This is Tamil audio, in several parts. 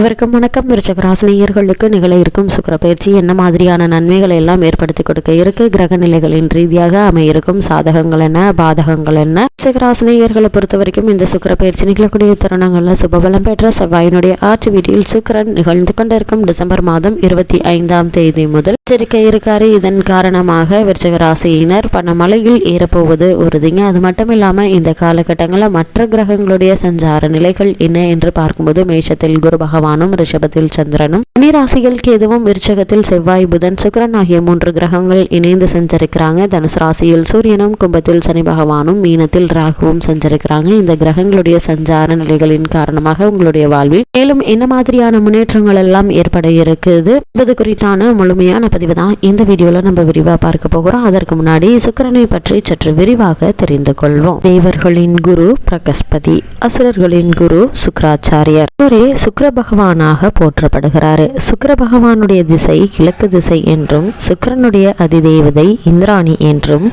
இவருக்கு வணக்கம். விருச்சகராசினியர்களுக்கு நிகழ இருக்கும் சுக்கர பயிற்சி என்ன மாதிரியான நன்மைகளை எல்லாம் ஏற்படுத்தி கொடுக்க இருக்கு? கிரக நிலைகளின் ரீதியாக அமையிருக்கும் சாதகங்கள் என்ன? பாதகங்கள் என்ன? விருச்சகராசினியர்களை பொறுத்த வரைக்கும் இந்த சுக்கர பயிற்சி நிகழக்கூடிய தருணங்களில் சுபபலம் பெற்ற செவ்வாயினுடைய ஆட்சி வீட்டில் சுக்கரன் நிகழ்ந்து கொண்டிருக்கும் டிசம்பர் மாதம் இருபத்தி ஐந்தாம் தேதி முதல் எச்சரிக்கை இருக்காரு. இதன் காரணமாக விருச்சகராசியினர் பணமலையில் ஏறப்போவது உறுதிங்க. அது மட்டும் இல்லாம இந்த காலகட்டங்களில் மற்ற கிரகங்களுடைய சஞ்சார நிலைகள் என்ன என்று பார்க்கும்போது மேஷத்தில் குரு பகவான் பகவானும் ரிஷபத்தில் சந்திரனும். ராசிகள் கேதுவும் விருச்சகத்தில் செவ்வாய் புதன் சுக்கரன் ஆகிய மூன்று கிரகங்கள் இணைந்து செஞ்சிருக்கிறாங்க. தனுசு ராசியில் சூரியனும் கும்பத்தில் சனி பகவானும் மீனத்தில் ராகுவும் செஞ்சிருக்கிறாங்க. இந்த கிரகங்களுடைய சஞ்சார நிலைகளின் காரணமாக உங்களுடைய வாழ்வில் மேலும் என்ன மாதிரியான முன்னேற்றங்கள் எல்லாம் ஏற்பட இருக்குது? என்பது குறித்தான முழுமையான பதிவு தான் இந்த வீடியோல நம்ம விரிவா பார்க்க போகிறோம். அதற்கு முன்னாடி சுக்கரனை பற்றி சற்று விரிவாக தெரிந்து கொள்வோம். தேவர்களின் குரு பிரகஸ்பதி அசுரர்களின் குரு சுக்கராச்சாரியர். ஒரே சுக்கர பகவானாக போற்றப்படுகிறாரு. சுக்கர பகவானுடைய திசை கிழக்கு திசை என்றும் சுக்கரனுடைய அதிதேவதை இந்திராணி என்றும்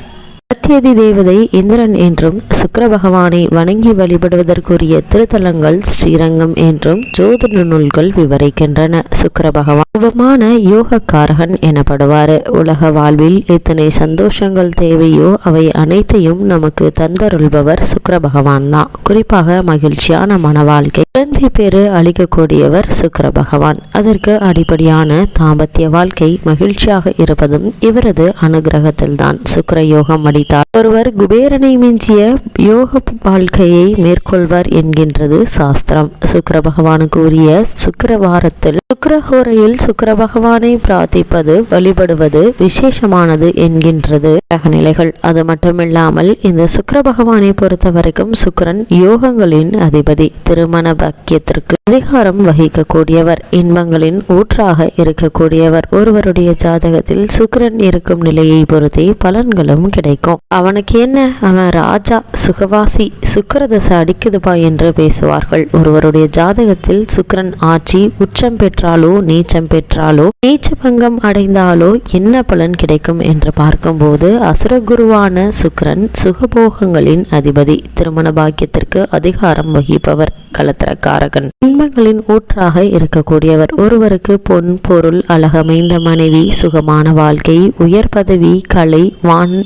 சத்தியதி தேவதை இந்திரன் என்றும் சுக்கர பகவானை வணங்கி வழிபடுவதற்குரிய திருத்தலங்கள் ஸ்ரீரங்கம் என்றும் ஜோதிட நூல்கள் விவரிக்கின்றன. சுக்கர பகவான் சுபமான யோகக்காரகன் எனப்படுவார். உலக வாழ்வில் எத்தனை சந்தோஷங்கள் தேவையோ அவை அனைத்தையும் நமக்கு தந்தருள்பவர் சுக்கர பகவான் தான். குறிப்பாக மகிழ்ச்சியான மன வாழ்க்கை குழந்தை பேரு அளிக்கக்கூடியவர் சுக்கர பகவான். அதற்கு அடிப்படையான தாம்பத்திய வாழ்க்கை மகிழ்ச்சியாக இருப்பதும் இவரது அனுகிரகத்தில்தான். சுக்கர யோகம் அடி thought ஒருவர் குபேரனை மிஞ்சிய யோக வாழ்க்கையை மேற்கொள்வார் என்கின்றது சாஸ்திரம். சுக்கர பகவானுக்கு உரிய சுக்கரவாரத்தில் சுக்கரஹோரையில் சுக்கர பகவானை பிரார்த்திப்பது வழிபடுவது விசேஷமானது என்கின்றது கிரகநிலைகள். அது மட்டுமில்லாமல் இந்த சுக்கர பகவானை பொறுத்த வரைக்கும் சுக்கரன் யோகங்களின் அதிபதி திருமண பாக்கியத்திற்கு அதிகாரம் வகிக்கக்கூடியவர் இன்பங்களின் ஊற்றாக இருக்கக்கூடியவர். ஒருவருடைய ஜாதகத்தில் சுக்கரன் இருக்கும் நிலையை பொறுத்தே பலன்களும் கிடைக்கும். அவன் அவனுக்கு என்ன? அவன் ராஜா சுகவாசி சுக்கரதசை அடிக்குதுபா என்று பேசுவார்கள். ஒருவருடைய ஜாதகத்தில் சுக்கரன் ஆட்சி உச்சம் பெற்றாலோ நீச்சம் பெற்றாலோ நீச்ச பங்கம் அடைந்தாலோ என்ன பலன் கிடைக்கும் என்று பார்க்கும்போது அசுரகுருவான சுக்கரன் சுகபோகங்களின் அதிபதி திருமண பாக்கியத்திற்கு அதிகாரம் வகிப்பவர் கலத்திரக்காரகன். இன்பங்களின் ஊற்றாக இருக்கக்கூடியவர். ஒருவருக்கு பொன் பொருள் அழகமைந்த மனைவி சுகமான வாழ்க்கை உயர் பதவி கலை வான்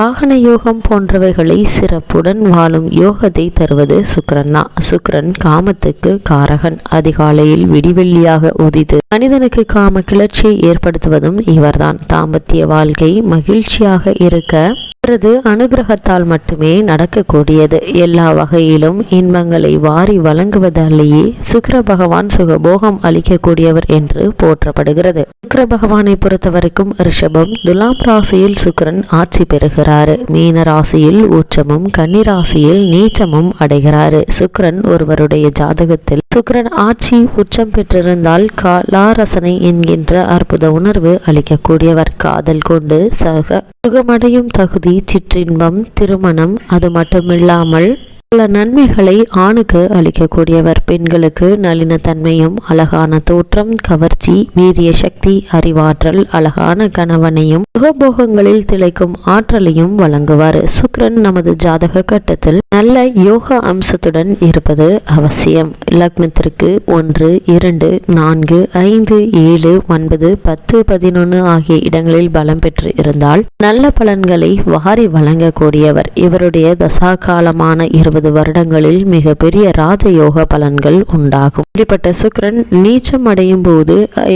வாகன யோகம் போன்றவைகளை சிறப்புடன் வாழும் யோகத்தை தருவது சுக்கரன் தான் சுக்கரன் காமத்துக்கு காரகன். அதிகாலையில் விடிவெள்ளியாக உதித்து மனிதனுக்கு காம கிளர்ச்சியை ஏற்படுத்துவதும் இவர்தான். தாம்பத்திய வாழ்க்கை மகிழ்ச்சியாக இருக்க அவரது அனுகிரகத்தால் மட்டுமே நடக்கக்கூடியது. எல்லா வகையிலும் இன்பங்களை வாரி வழங்குவதாலேயே சுக்கர பகவான் சுகபோகம் அளிக்கக்கூடியவர் என்று போற்றப்படுகிறது. சுக்கர பகவானை பொறுத்த வரைக்கும் ரிஷபம் துலாம் ராசியில் சுக்கரன் ஆட்சி பெறுகிறாரு. மீன ராசியில் உச்சமும் கன்னிராசியில் நீச்சமும் அடைகிறாரு. சுக்கரன் ஒருவருடைய ஜாதகத்தில் சுக்கரன் ஆட்சி உச்சம் பெற்றிருந்தால் காலாரசனை என்கின்ற அற்புத உணர்வு அளிக்கக்கூடியவர். காதல் கொண்டு சக சுகமடையும் தகுதி சிற்றின்பம் திருமணம் அது மட்டுமில்லாமல் பல நன்மைகளை ஆணுக்கு அளிக்கக்கூடியவர். பெண்களுக்கு நளினத்தன்மையும் அழகான தோற்றம் கவர்ச்சி வீரிய சக்தி அறிவாற்றல் அழகான கணவனையும் சுகபோகங்களில் திளைக்கும் ஆற்றலையும் வழங்குவார். சுக்ரன் நமது ஜாதக கட்டத்தில் நல்ல யோகா அம்சத்துடன் இருப்பது அவசியம். லக்னத்திற்கு ஒன்று இரண்டு நான்கு ஐந்து ஏழு ஒன்பது பத்து பதினொன்று ஆகிய இடங்களில் பலம் பெற்று இருந்தால் நல்ல பலன்களை வாரி வழங்கக்கூடியவர். இவருடைய தசா காலமான இருபது ஐம்பது வருடங்களில் மிக பெரிய ராஜயோக பலன்கள் உண்டாகும். இப்படிப்பட்ட சுக்கரன் நீச்சம் அடையும் போது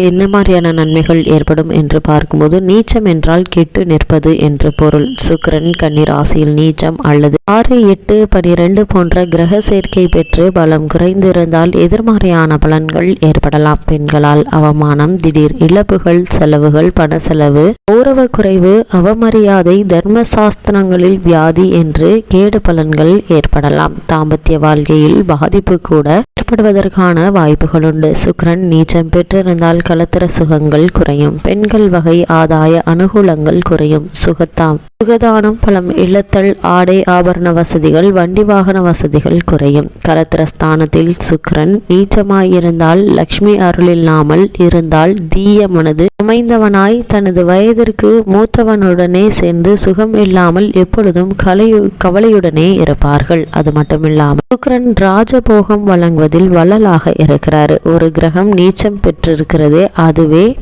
என்ன மாதிரியான நன்மைகள் ஏற்படும் என்று பார்க்கும்போது நீச்சம் என்றால் கெட்டு நிற்பது என்று பொருள். சுக்கரன் கன்னிராசியில் நீச்சம் அல்லது ஆறு எட்டு பனிரெண்டு போன்ற கிரக சேர்க்கை பெற்று பலம் குறைந்திருந்தால் எதிர்மறையான பலன்கள் ஏற்படலாம். பெண்களால் அவமானம் திடீர் இழப்புகள் செலவுகள் பண செலவு கௌரவ குறைவு அவமரியாதை தர்ம சாஸ்திரங்களில் வியாதி என்று கேடு பலன்கள் ஏற்படலாம். ஏற்படலாம் தாம்பத்திய வாழ்க்கையில் பாதிப்பு கூட ஏற்படுவதற்கான வாய்ப்புகள் உண்டு சுக்கரன் நீச்சம் பெற்றிருந்தால் கலத்திர சுகங்கள் குறையும். பெண்கள் வகை ஆதாய அனுகூலங்கள் குறையும். சுகத்தாம் சுகதானம் பலம் இழத்தல் ஆடை ஆபரண வசதிகள் வண்டி வாகன வசதிகள் குறையும். கலத்திர ஸ்தானத்தில் சுக்கரன் நீச்சமாயிருந்தால் லக்ஷ்மி அருள் இல்லாமல் இருந்தால் தீய மனது அமைந்தவனாய் தனது வயதிற்கு மூத்தவனுடனே சேர்ந்து சுகம் இல்லாமல் எப்பொழுதும் கலை கவலையுடனே இருப்பார்கள். அது மட்டும் இல்லாமல் ராஜபோகம் வழங்குவதில் வள்ளலாக இருக்கிறார். ஒரு கிரகம் நீச்சம் பெற்றிருக்கிறது. அதுவே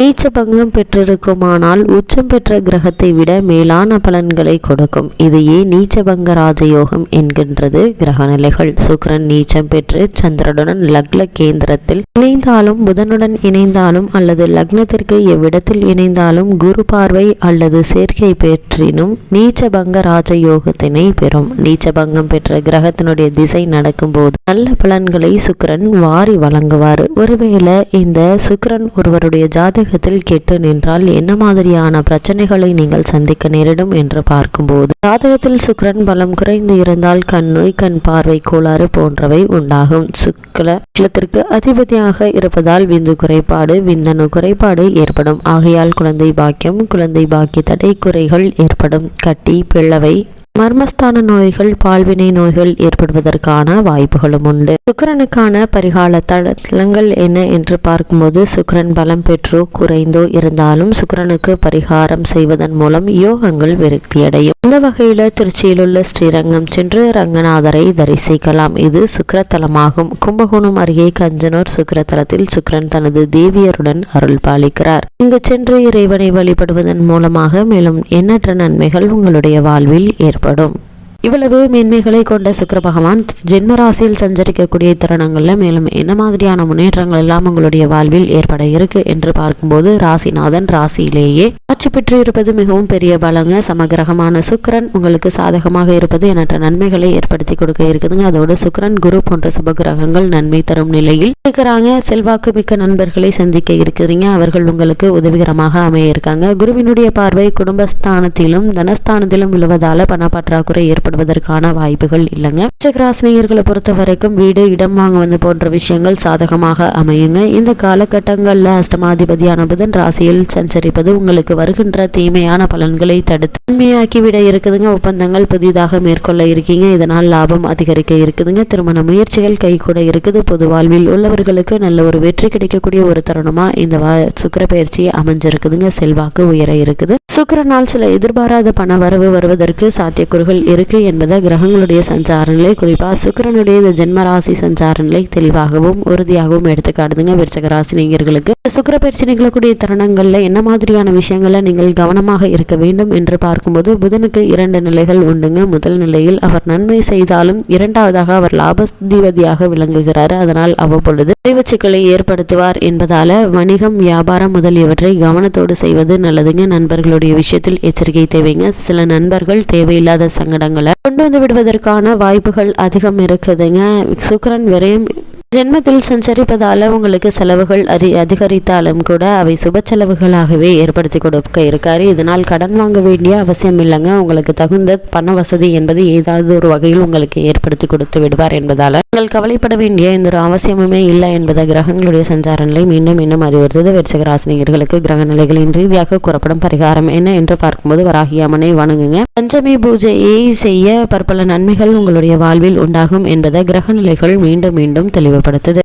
நீச்ச பங்கம் பெற்றிருக்குமானால் உச்சம் பெற்ற கிரகத்தை விட மேலான பலன்களை கொடுக்கும். இதையே நீச்சபங்க ராஜயோகம் என்கின்றது. கிரக நிலைகள் சுக்கிரன் நீச்சம் பெற்று சந்திரனுடன் லக்ன கேந்திரத்தில் இணைந்தாலும் புதனுடன் இணைந்தாலும் அல்லது லக்னத்திற்கு எவ்விடத்தில் இணைந்தாலும் குரு பார்வை அல்லது சேர்க்கை பெற்றினும் நீச்சபங்க ராஜயோகத்தினை பெறும். நீச்சபங்கம் பெற்ற கிரகத்தினுடைய திசை நடக்கும்போது நல்ல பலன்களை சுக்கரன் வாரி வழங்குவார். ஒருவேளை இந்த சுக்கரன் ஒருவருடைய ஜாதக ஜாதகத்தில் கெட்டு நின்றால் என்ன மாதிரியான பிரச்சனைகளை நீங்கள் சந்திக்க நேரிடும் என்று பார்க்கும்போது ஜாதகத்தில் சுக்கரன் பலம் குறைந்து இருந்தால் கண் நோய் கண் பார்வை கோளாறு போன்றவை உண்டாகும். சுக்ல நட்சத்திரத்திற்கு அதிபதியாக இருப்பதால் விந்து குறைபாடு விந்தணு குறைபாடு ஏற்படும். ஆகையால் குழந்தை பாக்கியம் குழந்தை பாக்கிய தடை குறைகள் ஏற்படும். கட்டி பிளவை மர்மஸ்தான நோய்கள் பால்வினை நோய்கள் ஏற்படுவதற்கான வாய்ப்புகளும் உண்டு. சுக்கரனுக்கான பரிகால தளங்கள் என்ன என்று பார்க்கும்போது சுக்கரன் பலம் பெற்றோ குறைந்தோ இருந்தாலும் சுக்கிரனுக்கு பரிகாரம் செய்வதன் மூலம் யோகங்கள் விருத்தியடையும். இந்த வகையில திருச்சியில் உள்ள ஸ்ரீரங்கம் சென்று ரங்கநாதரை தரிசிக்கலாம். இது சுக்கரத்தலமாகும். கும்பகோணம் அருகே கஞ்சனூர் சுக்கரத்தலத்தில் சுக்கிரன் தனது தேவியருடன் அருள் பாலிக்கிறார். இங்கு சென்று இறைவனை வழிபடுவதன் மூலமாக மேலும் எண்ணற்ற நன்மைகள் உங்களுடைய வாழ்வில் ஏற்படும். ஏற்படும். இவ்வளவு மேன்மைகளை கொண்ட சுக்கர பகவான் ஜென்ம ராசியில் சஞ்சரிக்கக்கூடிய தருணங்களில் மேலும் என்ன மாதிரியான முன்னேற்றங்கள் எல்லாம் உங்களுடைய வாழ்வில் ஏற்பட இருக்கு என்று பார்க்கும்போது ராசிநாதன் ராசியிலேயே ஆட்சி பெற்று இருப்பது மிகவும் பெரிய பலங்க. சமகிரகமான சுக்கரன் உங்களுக்கு சாதகமாக இருப்பது எண்ணற்ற நன்மைகளை ஏற்படுத்தி கொடுக்க இருக்குதுங்க. அதோடு சுக்கரன் குரு போன்ற சுபகிரகங்கள் நன்மை தரும் நிலையில் இருக்கிறாங்க. செல்வாக்கு மிக்க நண்பர்களை சந்திக்க இருக்கிறீங்க. அவர்கள் உங்களுக்கு உதவிகரமாக அமைய இருக்காங்க. குருவினுடைய பார்வை குடும்பஸ்தானத்திலும் தனஸ்தானத்திலும் விழுவதால பணப்பற்றாக்குறை ஏற்படுவதற்கான வாய்ப்புகள் இல்லைங்க. ராசினியர்களை பொறுத்த வரைக்கும் வீடு இடம் வாங்க வந்து போன்ற விஷயங்கள் சாதகமாக அமையுங்க. இந்த காலகட்டங்களில் அஷ்டமாதிபதியான புதன் ராசியில் சஞ்சரிப்பது உங்களுக்கு வருகின்ற தீமையான பலன்களை தடுத்து உண்மையாக்கிவிட இருக்குதுங்க. ஒப்பந்தங்கள் புதிதாக மேற்கொள்ள இருக்கீங்க. இதனால் லாபம் அதிகரிக்க இருக்குதுங்க. திருமண முயற்சிகள் கை கூட இருக்குது. பொது வாழ்வில் உள்ளவர்களுக்கு நல்ல ஒரு வெற்றி கிடைக்கக்கூடிய ஒரு தருணமா இந்த சுக்கர பயிற்சி அமைஞ்சிருக்குதுங்க. செல்வாக்கு உயர இருக்குது. சுக்கரனால் சில எதிர்பாராத பண வரவு வருவதற்கு சாத்தியக்கூறுகள் இருக்கு. என்பதை கிரகங்களுடைய சஞ்சார நிலை. குறிப்பாக சுக்கரனுடைய இந்த ஜென்ம ராசி சஞ்சார நிலை தெளிவாகவும் உறுதியாகவும் எடுத்துக்காட்டுதுங்க விருச்சக ராசி நேயர்களுக்கு. சுக்கர பயிற்சி நிகழக்கூடிய தருணங்களில் என்ன மாதிரியான விஷயங்களை நீங்கள் கவனமாக இருக்க வேண்டும் என்று பார்க்கும்போது புதனுக்கு இரண்டு நிலைகள் உண்டுங்க. முதல் நிலையில் அவர் நன்மை செய்தாலும் இரண்டாவதாக அவர் லாபதிபதியாக விளங்குகிறார். அதனால் அவ்வப்பொழுது சிக்கலை ஏற்படுத்துவார் என்பதால வணிகம் வியாபாரம் முதலியவற்றை கவனத்தோடு செய்வது நல்லதுங்க. நண்பர்களுடைய விஷயத்தில் எச்சரிக்கை தேவைங்க. சில நண்பர்கள் தேவையில்லாத சங்கடங்களை கொண்டு வந்து விடுவதற்கான வாய்ப்புகள் அதிகம் இருக்குதுங்க. சுக்கரன் விரயம் ஜென்மத்தில் சஞ்சரிப்பதால் உங்களுக்கு செலவுகள் அதி அதிகரித்தாலும் கூட அவை சுப செலவுகளாகவே ஏற்படுத்தி கொடுக்க இருக்காரு. இதனால் கடன் வாங்க வேண்டிய அவசியம் இல்லைங்க. உங்களுக்கு தகுந்த பண வசதி என்பது ஏதாவது ஒரு வகையில் உங்களுக்கு ஏற்படுத்தி கொடுத்து விடுவார் என்பதால். நீங்கள் கவலைப்பட வேண்டிய எந்த ஒரு அவசியமுமே இல்லை என்பதை கிரகங்களுடைய சஞ்சார நிலை மீண்டும் மீண்டும் அறிவுறுத்தது. வெற்றிக ராசினியர்களுக்கு கிரக நிலைகளின் ரீதியாக கூறப்படும் பரிகாரம் என்ன என்று பார்க்கும்போது வராகியாமனை வணங்குங்க. பஞ்சமி பூஜையை செய்ய பற்பல நன்மைகள் உங்களுடைய வாழ்வில் உண்டாகும் என்பதை கிரக நிலைகள் மீண்டும் மீண்டும் தெளிவு தெளிவுபடுத்துது